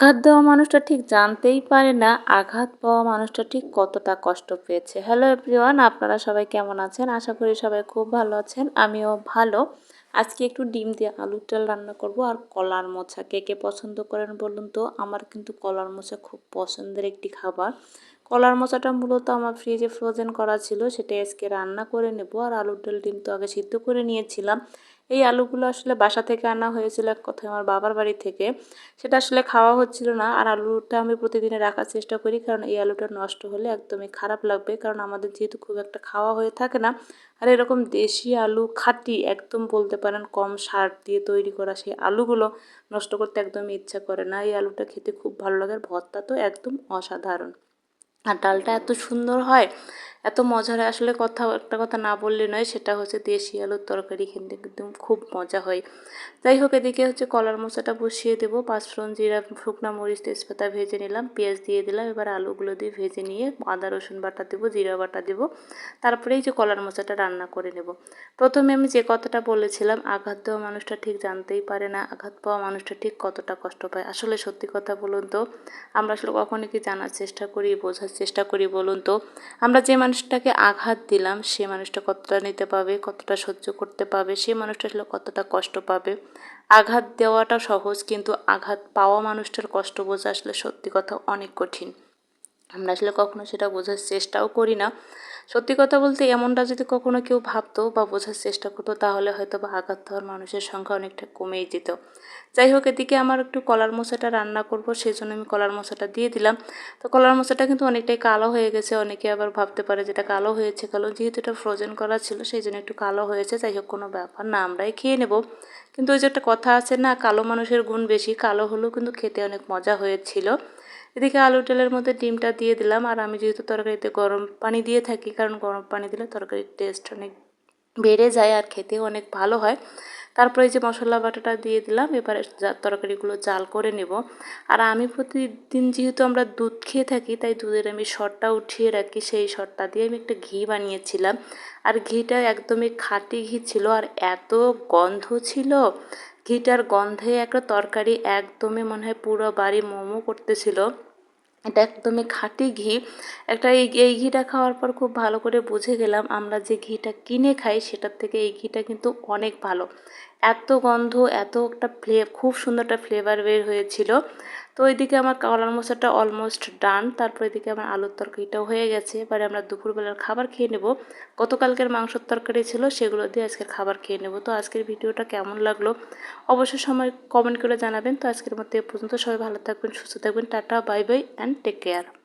আঘাত দেওয়া মানুষটা ঠিক জানতেই পারে না, আঘাত পাওয়া মানুষটা ঠিক কতটা কষ্ট পেয়েছে। হ্যালো এভরিওয়ান আপনারা সবাই কেমন আছেন? আশা করি সবাই খুব ভালো আছেন, আমিও ভালো। আজকে একটু ডিম দিয়ে আলুর তেল রান্না করব আর কলার মোচা। কে কে পছন্দ করেন বলুন তো? আমার কিন্তু কলার মোচা খুব পছন্দের একটি খাবার। কলার মোচাটা মূলত আমার ফ্রিজে ফ্রোজেন করা ছিল সেটা আজকে রান্না করে নেব। আর আলুর তেল ডিম তো আগে সিদ্ধ করে নিয়েছিলাম। এই আলুগুলো আসলে বাসা থেকে আনা হয়েছিল এক কথায় আমার বাবার বাড়ি থেকে। সেটা আসলে খাওয়া হচ্ছিল না আর আলুটা আমি প্রতিদিনে রাখার চেষ্টা করি কারণ এই আলুটা নষ্ট হলে একদমই খারাপ লাগবে কারণ আমাদের যেহেতু খুব একটা খাওয়া হয়ে থাকে না আর এরকম দেশি আলু খাঁটি একদম বলতে পারেন কম সার দিয়ে তৈরি করা সেই আলুগুলো নষ্ট করতে একদমই ইচ্ছা করে না। এই আলুটা খেতে খুব ভালো লাগে ভর্তা তো একদম অসাধারণ। আর ডালটা এত সুন্দর হয় এত মজার আসলে কথা, একটা কথা না বললে নয়, সেটা হচ্ছে দেশি আলুর তরকারি খেতে কিন্তু খুব মজা হয়। যাই হোক, এদিকে হচ্ছে কলার মশলাটা বসিয়ে দেবো। পাঁচফোড়ন, জিরা, শুকনা মরিচ, তেজপাতা ভেজে নিলাম, পেঁয়াজ দিয়ে দিলাম। এবার আলুগুলো দিয়ে ভেজে নিয়ে আদা, রসুন বাটা দেবো, জিরা বাটা দেবো। তারপরে এই যে কলার মশলাটা রান্না করে নেব। প্রথমে আমি যে কথাটা বলেছিলাম, আঘাত দেওয়া মানুষটা ঠিক জানতেই পারে না। আঘাত পাওয়া মানুষটা ঠিক কতটা কষ্ট পায়? আসলে সত্যি কথা বলুন তো, আমরা আসলে কখনো কি জানার চেষ্টা করি, বোঝার চেষ্টা করি বলুন তো? আমরা যে মানুষটাকে আঘাত দিলাম, সে মানুষটা কতটা নিতে পাবে কতটা সহ্য করতে পাবে সে মানুষটা আসলে কতটা কষ্ট পাবে? আঘাত দেওয়াটা সহজ, কিন্তু আঘাত পাওয়া মানুষটার কষ্ট বোঝা আসলে সত্যি কথা অনেক কঠিন। আমরা আসলে কখনো সেটা বোঝার চেষ্টাও করি না। সত্যি কথা বলতে এমনটা যদি কখনো কেউ ভাবতো বা বোঝার চেষ্টা করতো, তাহলে হয়তো বা আঘাত হওয়ার মানুষের সংখ্যা অনেকটা কমেই যেত। যাই হোক, এদিকে আমার একটু কলার মশাটা রান্না করব সেই জন্য আমি কলার মশাটা দিয়ে দিলাম। তো কলার মশাটা কিন্তু অনেকটাই কালো হয়ে গেছে, অনেকে আবার ভাবতে পারে যেটা কালো হয়েছে কালো, যেহেতু এটা ফ্রোজেন করা ছিল সেই জন্য একটু কালো হয়েছে। যাই হোক, কোনো ব্যাপার না, আমরাই খেয়ে নেব। কিন্তু ওই যে একটা কথা আছে না, কালো মানুষের গুণ বেশি, কালো হলেও কিন্তু খেতে অনেক মজা হয়েছিল। এদিকে আলু তেলের মধ্যে ডিমটা দিয়ে দিলাম। আর আমি যেহেতু তরকারিতে গরম পানি দিয়ে থাকি, কারণ গরম পানি দিলে তরকারির টেস্ট অনেক বেড়ে যায় আর খেতেও অনেক ভালো হয়। তারপরে যে মশলা বাটাটা দিয়ে দিলাম, এবারে তরকারিগুলো জাল করে নেব। আর আমি প্রতিদিন যেহেতু আমরা দুধ খেয়ে থাকি, তাই দুধের আমি শটটা উঠিয়ে রাখি। সেই শটটা দিয়ে আমি একটা ঘি বানিয়েছিলাম। আর ঘিটা একদমই খাঁটি ঘি ছিল আর এত গন্ধ ছিল। ঘিটার গন্ধে একটা তরকারি একদমই মনে হয় পুরো বাড়ি মোমো করতেছিল। এটা একদমই খাঁটি ঘি। একটা এই এই ঘিটা খাওয়ার পর খুব ভালো করে বুঝে গেলাম আমরা যে ঘিটা কিনে খাই সেটার থেকে এই ঘিটা কিন্তু অনেক ভালো। এত গন্ধ, এত একটা ফ্লে, খুব সুন্দর একটা ফ্লেভার বের হয়েছিল। তো ওইদিকে আমার কলার মশলাটা অলমোস্ট ডান তারপর এদিকে আমার আলুর তরকারিটাও হয়ে গেছে। এবারে আমরা দুপুরবেলার খাবার খেয়ে নেব। গতকালকের মাংসর তরকারি ছিল, সেগুলো দিয়ে আজকের খাবার খেয়ে নেব। তো আজকের ভিডিওটা কেমন লাগল? অবশ্যই সময় কমেন্ট করে জানাবেন। তো আজকের মধ্যে এ পর্যন্ত সবাই ভালো থাকবেন, সুস্থ থাকবেন। Tata bye bye and take care